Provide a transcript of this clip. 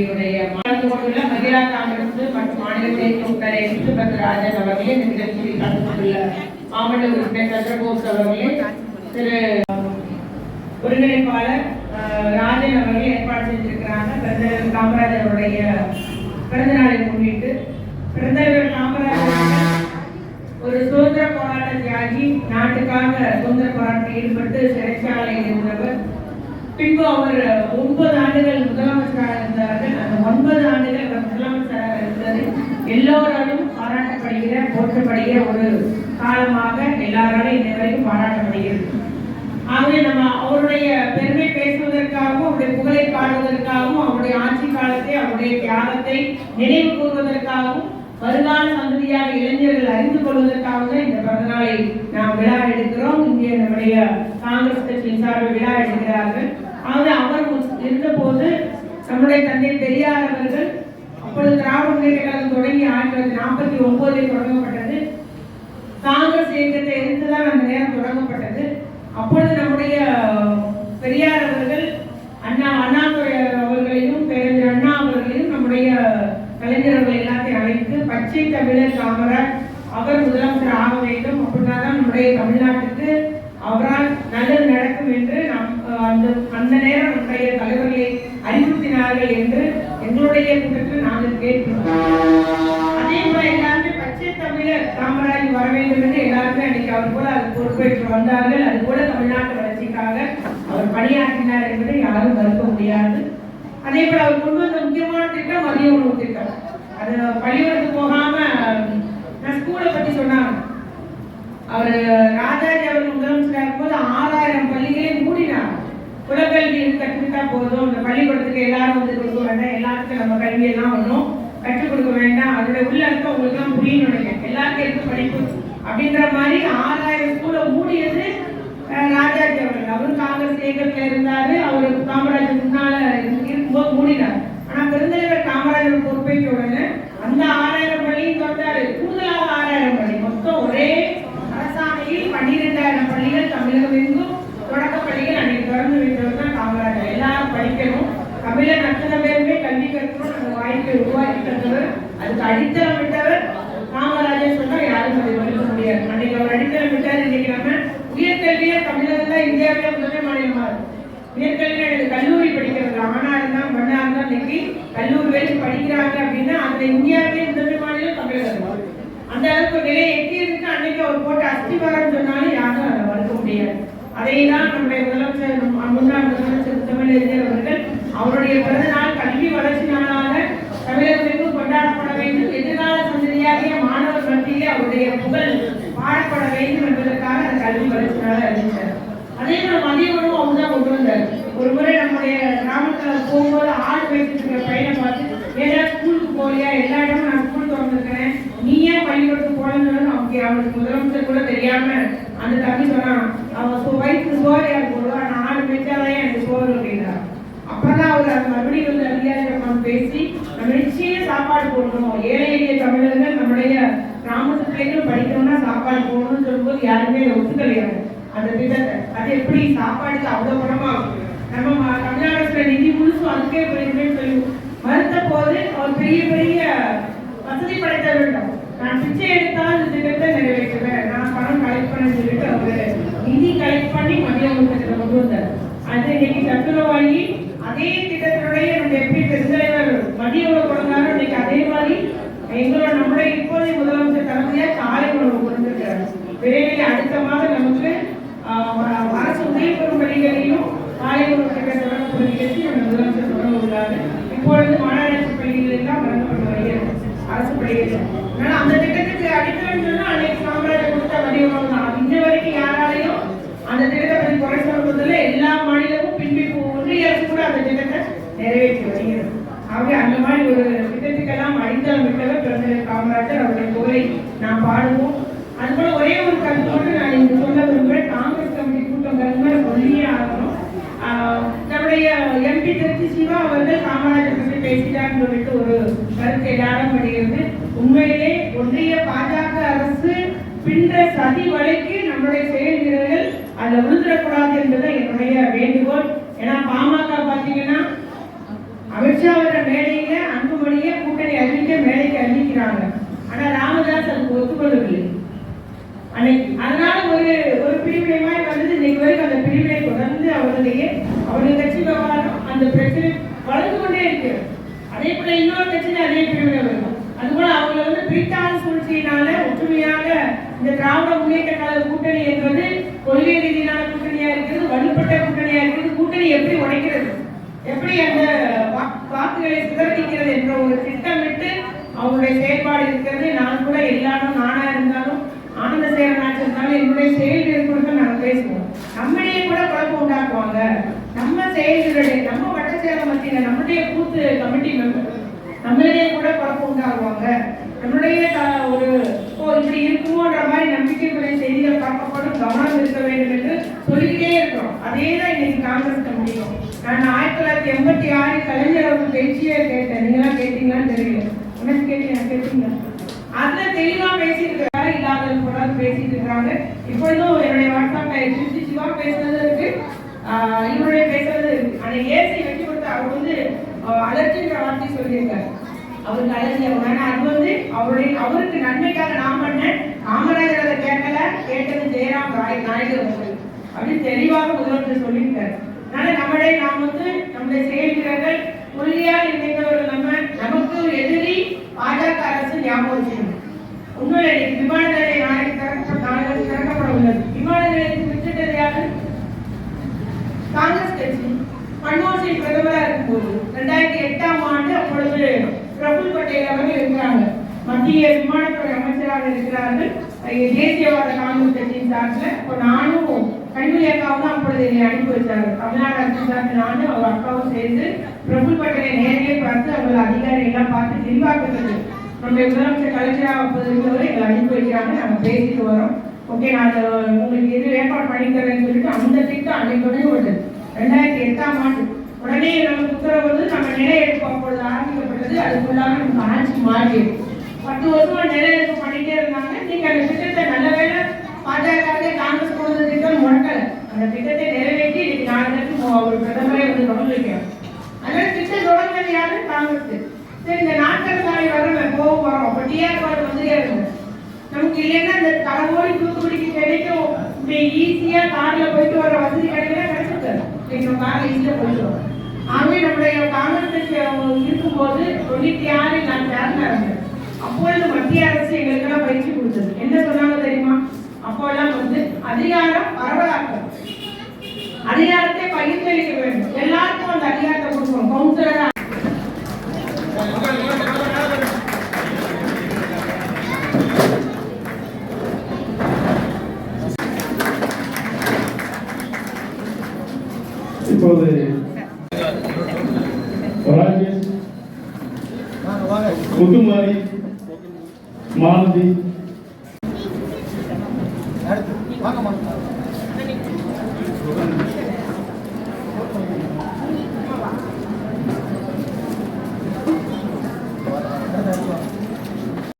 தமிழ்நாடு காங்கிரஸ் மதிரா கலந்து காங்கிரஸ் மற்றும் மாநில தேர்தல் உட்பட அவர்களே இந்த நிகழ்ச்சியில் கலந்து கொண்டுள்ள மாவட்ட உறுப்பினர் சந்திரபோஸ் அவர்களே திரு ஒருங்கிணைப்பாளர் ராஜன் அவர்கள் ஏற்பாடு செஞ்சிருக்கிறாங்க பிறந்தவர் காமராஜருடைய பிறந்த நாளை முன்னிட்டு பிறந்தவர் காமராஜர் ஒரு சுதந்திர போராட்ட தியாகி நாட்டுக்காக சுதந்திர போராட்டத்தில் ஈடுபட்டு சிறைச்சாலையில் இருந்தவர். பின்பு அவர் ஒன்பது ஆண்டுகள் முதலமைச்சராக இருந்தார்கள். அந்த ஒன்பது ஆண்டுகள் அவர் முதலமைச்சராக இருந்தது. எல்லோராலும் பாராட்டப்படுகிற போற்றப்படுகிற ஒரு காலமாக எல்லாராலும் இன்ன வரைக்கும் பாராட்டப்படுகிறது. ஆகவே நம்ம அவருடைய பெருமை பேசுவதற்காகவும் அவருடைய புகழை பாடுவதற்காகவும் அவருடைய ஆட்சி காலத்தை அவருடைய தியாகத்தை நினைவு கூறுவதற்காகவும் வருங்கால சந்ததியாக இளைஞர்கள் அறிந்து கொள்வதற்காக இந்த பிறந்தநாளை நாம் விழா எடுக்கிறோம். இங்கே நம்முடைய காங்கிரஸ் கட்சியின் சார்பில் விழா எடுக்கிறார்கள். ஆகவே அவர் இருந்தபோது நம்முடைய தந்தை பெரியார் அவர்கள் அப்பொழுது திராவிட முன்னேற்ற கழகம் தொடங்கி ஆயிரத்தி தொள்ளாயிரத்தி நாற்பத்தி ஒன்பதில் தொடங்கப்பட்டது. காங்கிரஸ் இயக்கத்தை எதிர்த்துதான் அந்த நேரம் தொடங்கப்பட்டது. அப்பொழுது நம்முடைய பெரியார் அவர்கள் அண்ணா அண்ணாதுரை அவர்களையும் பேரறிஞர் அண்ணா அவர்களையும் நம்முடைய கலைஞர்கள் எல்லாத்தையும் அழைத்து பச்சை தமிழர் காமராஜ் அவர் முதலமைச்சர் ஆக வேண்டும். அப்படின்னா தான் நம்முடைய தமிழ்நாடு அவரால் நல்லது நடக்கும் என்று நம் அந்த அந்த நேரம் நம்முடைய தலைவர்களை அறிவுறுத்தினார்கள் என்று எங்களுடைய கூட்டத்தில் நாங்கள் கேட்கிறோம் அதே போல எல்லாருமே பச்சை தமிழர் காமராஜ் வர வேண்டும் என்று எல்லாருமே அன்னைக்கு அவர் போல அது பொறுப்பேற்று வந்தார்கள் அது போல தமிழ்நாட்டு வளர்ச்சிக்காக அவர் பணியாற்றினார் என்பதை யாரும் மறுக்க முடியாது. அதே போல அவர் கொண்டு வந்த முக்கியமான திட்டம் மதிய உணவு திட்டம். அது பள்ளிக்கூடத்துக்கு போகாம நான் ஸ்கூலை பத்தி சொன்னாங்க. அவர் ராஜாஜி அவர்கள் முதலமைச்சராக இருக்கும்போது ஆறாயிரம் பள்ளிகளை மூடினார் குலக்கல்வி கற்றுக்கிட்டா போதும். இந்த பள்ளிக்கூடத்துக்கு எல்லாரும் வந்து கொடுக்க வேண்டாம். எல்லாத்துக்கும் நம்ம கல்வியெல்லாம் ஒன்றும் கற்றுக் கொடுக்க வேண்டாம். அதோட உள்ள இருக்க உங்களுக்கு எல்லாம் புரியணும் எல்லாருக்கும் இருக்கு படிப்பு அப்படின்ற மாதிரி ஆறாயிரம் ஸ்கூலை மூடியது ராஜாஜி அவர்கள். அவரும் காங்கிரஸ் இயக்கத்தில் இருந்தாரு. அவர் காமராஜர் முன்னால இருக்கும்போது மூடினார். ஆனா பெருந்தலைவர் காமராஜர் பொறுப்பேற்ற உடனே அந்த ஆறாயிரம் பள்ளியும் திறந்தாரு கூடுதலாக ஆறாயிரம் பள்ளி. மொத்தம் ஒரே அரசாணையில் பன்னிரெண்டாயிரம் பள்ளிகள் தமிழகம் எங்கும் தொடக்க பள்ளிகள் அன்னைக்கு திறந்து வைத்தவர் தான் காமராஜர். எல்லாரும் படிக்கணும். தமிழர் அத்தனை பேருமே கல்வி கற்கணும். அந்த வாய்ப்பை உருவாக்கி தந்தவர். அதுக்கு அடித்தளம் விட்டவர் காமராஜர் சொன்னா யாரும் அதை மறுக்க முடியாது. அன்னைக்கு அவர் அடித்தளம் விட்டார் இன்னைக்கு நம்ம தமிழகம் தான் இந்தியாவிலே முதன்மை மாநிலமா இருக்கு. உயர்கல்வி எனக்கு கல்லூரி படிக்கிறது ஆனா இருந்தா பெண்ணா இருந்தா இன்னைக்கு கல்லூரி வரைக்கும் படிக்கிறாங்க அப்படின்னா அந்த இந்தியாவிலே முதன்மை மாநிலம் தமிழகம். அந்த அளவுக்கு நிலை எட்டி இருக்கு. அன்னைக்கு அவர் போட்ட அஸ்திவாரம் சொன்னாலும் யாரும் அதை மறுக்க முடியாது. அதை தான் நம்முடைய முதலமைச்சர் முன்னாள் முதலமைச்சர் தமிழறிஞர் அவர்கள் அவருடைய பிறந்த நாள் கல்வி வளர்ச்சி நாளாக தமிழகத்திற்கும் கொண்டாடப்பட வேண்டும். எதிர்கால சந்ததியாகிய மாணவர் மத்தியிலே அவருடைய புகழ் பாடப்பட வேண்டும் என்பதற்காக அந்த கல்வி வளர்ச்சி அறிவித்தார். அதே போல மதிய உணவு அவங்க தான் கொண்டு வந்தார். ஒரு முறை நம்முடைய கிராமத்துல போகும்போது ஆடு வைத்துட்டு பையனை பார்த்து ஏதா ஸ்கூலுக்கு போகலையா எல்லா இடமும் நான் ஸ்கூல் திறந்துருக்கிறேன். நீ ஏன் பள்ளிக்கூடத்துக்கு போகலன்னு அவங்க அவனுக்கு முதலமைச்சர் கூட தெரியாம அந்த தம்பி சொன்னான் அவன் இப்போ வயிற்றுக்கு சோறு போடுவா நான் ஆடு மேய்ச்சாதான் எனக்கு சோறு அப்படின்னார் அப்பதான் அவர் அந்த மறுபடியும் வந்து அதிகாரிகள் பேசி நம்ம நிச்சயம் சாப்பாடு போடணும். ஏழை எளிய தமிழர்கள் நம்முடைய கிராமத்து பிள்ளைகள் படிக்கணும்னா சாப்பாடு போகணும்னு சொல்லும்போது யாருமே அதை ஒத்துக்கலையாங்க அந்த திட்டத்தை அது எப்படி சாப்பாடுக்கு அவ்வளோ பணமா நம்ம தமிழ்நாடு அரசுல நிதி முழுசும் அதுக்கே போயிருக்கேன்னு சொல்லி மறுத்த போது அவர் பெரிய பெரிய வசதி படைத்தவர்கள் நான் பிச்சை எடுத்தால் இந்த திட்டத்தை நிறைவேற்றுவேன். நான் பணம் கலெக்ட் பண்ண சொல்லிட்டு அவரு நிதி கலெக்ட் பண்ணி மதியம் அமைச்சரத்தை கொண்டு வந்தார். அது இன்னைக்கு சத்துணவாகி அதே திட்டத்தினுடைய நம்ம எப்படி பெருந்தலைவர் மதிய உணவு கொடுத்தாரோ இன்னைக்கு அதே மாதிரி எங்களோட நம்முடைய இப்போதைய முதலமைச்சர் தலைமையா காலை உணவு கொடுத்திருக்கிறார் விரைவில் அடுத்த மாதம் நமக்கு அரசு உதவி பெறும் பள்ளிகளையும் காலை உணவு திட்டம் தொடங்கக்கூடிய நிகழ்ச்சி நம்ம முதலமைச்சர் தொடங்க உள்ளார். இப்பொழுது மாநகராட்சி பள்ளிகள் எல்லாம் வழங்கப்பட்டு வருகிறது அரசு பள்ளிகள். ஆனால் அந்த திட்டத்துக்கு அடித்தளம் சொன்னா அன்னைக்கு காமராஜர் கொடுத்த மதிய உணவு தான் இன்ன வரைக்கும் யாராலையும் அந்த திட்டத்தை பற்றி குறை சொல்வதில் எல்லா மாநிலமும் பின்பிப்பு ஒன்றிய அரசு கூட அந்த திட்டத்தை நிறைவேற்றி வருகிறது. ஆகவே அந்த மாதிரி ஒரு திட்டத்துக்கெல்லாம் அடித்தளம் விட்டவர் பிறந்தவர் காமராஜர். அவருடைய புகழை நாம் பாடுவோம். அதுபோல ஒரே ஒரு கருத்தோடு நான் இங்கு சொல்ல விரும்புகிறேன். காங்கிரஸ் கமிட்டி கூட்டம் கருத்து சொல்லியே ஆகணும். நம்முடைய எம்பி திருச்சி சிவா அவர்கள் காமராஜர் பற்றி பேசினார் சொல்லிட்டு ஒரு கருத்து எல்லாரும் வருகிறது. உண்மையிலே ஒன்றிய பாஜக அரசு பின்ற சதி வலைக்கு நம்முடைய செயல் அதில் விழுந்துடக்கூடாது என்பதுதான் என்னுடைய வேண்டுகோள். ஏன்னா பாமக பார்த்தீங்கன்னா அமித்ஷாவோட மேடையில அன்புமணியை கூட்டணி அறிவிக்க மேடைக்கு அறிவிக்கிறாங்க ஆனால் ராமதாஸ் அதுக்கு ஒத்துக்கொள்ளவில்லை. அன்னைக்கு அதனால ஒரு ஒரு பிரிவினைமாய் வந்தது. இன்னைக்கு வரைக்கும் அந்த பிரிவினை தொடர்ந்து அவருடைய அவருடைய கட்சி விவகாரம் அந்த பிரச்சனை வளர்ந்து கொண்டே இருக்கு. அதே போல இன்னொரு கட்சியில அதே பிரிவினை வரும். அதுபோல அவங்க வந்து பிரித்தான சூழ்ச்சியினால ஒற்றுமையாக இந்த திராவிட முன்னேற்ற கால கூட்டணி என்பது கொள்கை ரீதியிலான கூட்டணியா இருக்கிறது வலுப்பட்ட கூட்டணியா இருக்கிறது கூட்டணி எப்படி உடைக்கிறது எப்படி அந்த வாக்குகளை சிதறடிக்கிறது என்ற ஒரு திட்டமிட்டு அவங்களுடைய செயல்பாடு இருக்கிறது. நான் கூட எல்லாரும் நானா இருந்தாலும் ஆனந்த சேரனாச்சு இருந்தாலும் என்னுடைய செயல் கொடுக்க நாங்கள் பேசுவோம். நம்மளே கூட குழப்பம் உண்டாக்குவாங்க. நம்ம செயல்களுடைய நம்ம வட்டச்சேர மத்தியில் நம்முடைய கூத்து கமிட்டி மெம்பர் நம்மளே கூட குழப்பம் உண்டாகுவாங்க. நம்மளுடைய ஒரு ஓ இப்படி இருக்குமோன்ற மாதிரி நம்பிக்கைக்குரிய செய்திகள் பார்க்கப்படும் கவனம் இருக்க வேண்டும் என்று சொல்லிக்கிட்டே இருக்கிறோம். அதே தான் இன்னைக்கு காங்கிரஸ் கமிட்டியும் நான் ஆயிரத்தி தொள்ளாயிரத்தி எண்பத்தி ஆறு கலைஞர் அவர்கள் பேச்சியே கேட்டேன். நீங்களாம் கேட்டீங்களான்னு தெரியல. உனக்கு கேட்டீங்க? கேட்டீங்க அதுல தெளிவா பேசியிருக்க இல்லாத கூட பேசிட்டு இருக்காங்க இப்பொழுதும் என்னுடைய வாட்ஸ்அப்ல திருச்சி சிவா பேசுறது இருக்கு இவருடைய பேசுறது இருக்கு ஆனா ஏசி வெட்டி கொடுத்து அவர் வந்து அலர்ஜி அலர்ஜின்ற வார்த்தை சொல்லியிருக்காரு. அவருக்கு அலர்ஜி ஆகும் ஆனா அது வந்து அவருடைய அவருக்கு நன்மைக்காக நான் பண்ணேன் காமராஜர் அதை கேட்கல கேட்டது ஜெயராம் ராய் நாயுடு அவர்கள். அப்படின்னு தெளிவாக முதல்வர் சொல்லியிருக்காரு. அதனால நம்மளே நாம் வந்து நம்முடைய செயல் வீரர்கள் இணைந்தவர்கள் நம்ம நமக்கு எதிரி பாஜக அரசு ஞாபகம் செய்யணும் உண்மையிலே விமான நிலையம் நாளைக்கு திறக்க நாளைக்கு திறக்கப்பட உள்ளது விமான நிலையத்துக்கு விட்டுட்டது யாரு காங்கிரஸ் கட்சி மன்மோகன் சிங் பிரதமரா இருக்கும்போது ரெண்டாயிரத்தி எட்டாம் ஆண்டு அப்பொழுது பிரபுல் பட்டேல் அவர்கள் இருக்கிறாங்க. மத்திய விமானத்துறை அமைச்சராக இருக்கிறார்கள். தேசியவாத காங்கிரஸ் கட்சியின் சார்பில் இப்போ நானும் கனிமொழி அக்காவும் தான் அப்பொழுது என்னை அனுப்பி வச்சாரு தமிழ்நாடு அரசு சார்பில் நானும் அவர் அக்காவும் சேர்ந்து பிரபுல் பட்டேலை நேரடியே பார்த்து அவர்கள் அதிகாரி எல்லாம் பார்த்து தெளிவாக்குறது நம்முடைய முதலமைச்சர் கலைஞராக அப்போது எங்களை அனுப்பி வைக்கிறாங்க நாங்கள் பேசிட்டு வரோம். ஓகே நான் அதை உங்களுக்கு எது ஏற்பாடு பண்ணி தரேன்னு சொல்லிட்டு அந்த திட்டம் அன்னைக்கு உள்ளது ரெண்டாயிரத்தி எட்டாம் ஆண்டு. உடனே நமக்கு உத்தரவு வந்து நம்ம நிலையெடுப்பு அப்பொழுது ஆரம்பிக்கப்பட்டது. அதுக்குள்ளாக நமக்கு ஆட்சி மாறியது. பத்து வருஷமா நிலையெடுப்பு பண்ணிட்டே இருந்தாங்க. நீங்க அந்த திட்டத்தை நல்ல வேலை பாஜக காங்கிரஸ் கொடுத்த திட்டம் முடக்கல. அந்த திட்டத்தை நிறைவேற்றி இன்னைக்கு நாலு ஒரு பிரதமரே வந்து தொடர்ந்து அதனால திட்டம் தொடங்கினது யாரு? காங்கிரஸ். சரி இந்த நாட்கள் நாளை வரோம் போக போறோம் அப்ப டிஆர் பால் வந்து இருக்கும் நமக்கு இல்லைன்னா இந்த தலைமோடி தூத்துக்குடிக்கு கிடைக்கும் ஈஸியா கார்ல போயிட்டு வர வசதி கிடைக்கல கிடைச்சிருக்காரு எங்க கார்ல ஈஸியா போயிட்டு வரோம். ஆகவே நம்முடைய காங்கிரஸ் கட்சி அவங்க இருக்கும்போது தொண்ணூத்தி ஆறில் நான் சேர்ந்தேன் இருந்தேன் அப்பொழுது மத்திய அரசு எங்களுக்கெல்லாம் பயிற்சி கொடுத்தது. என்ன சொன்னாங்க தெரியுமா? அப்போல்லாம் வந்து அதிகாரம் பரவலாக்கம் அதிகாரத்தை பகிர்ந்தளிக்க வேண்டும். எல்லாருக்கும் அந்த அதிகாரத்தை கொடுக்கணும். கவுன்சிலரா दी माल दी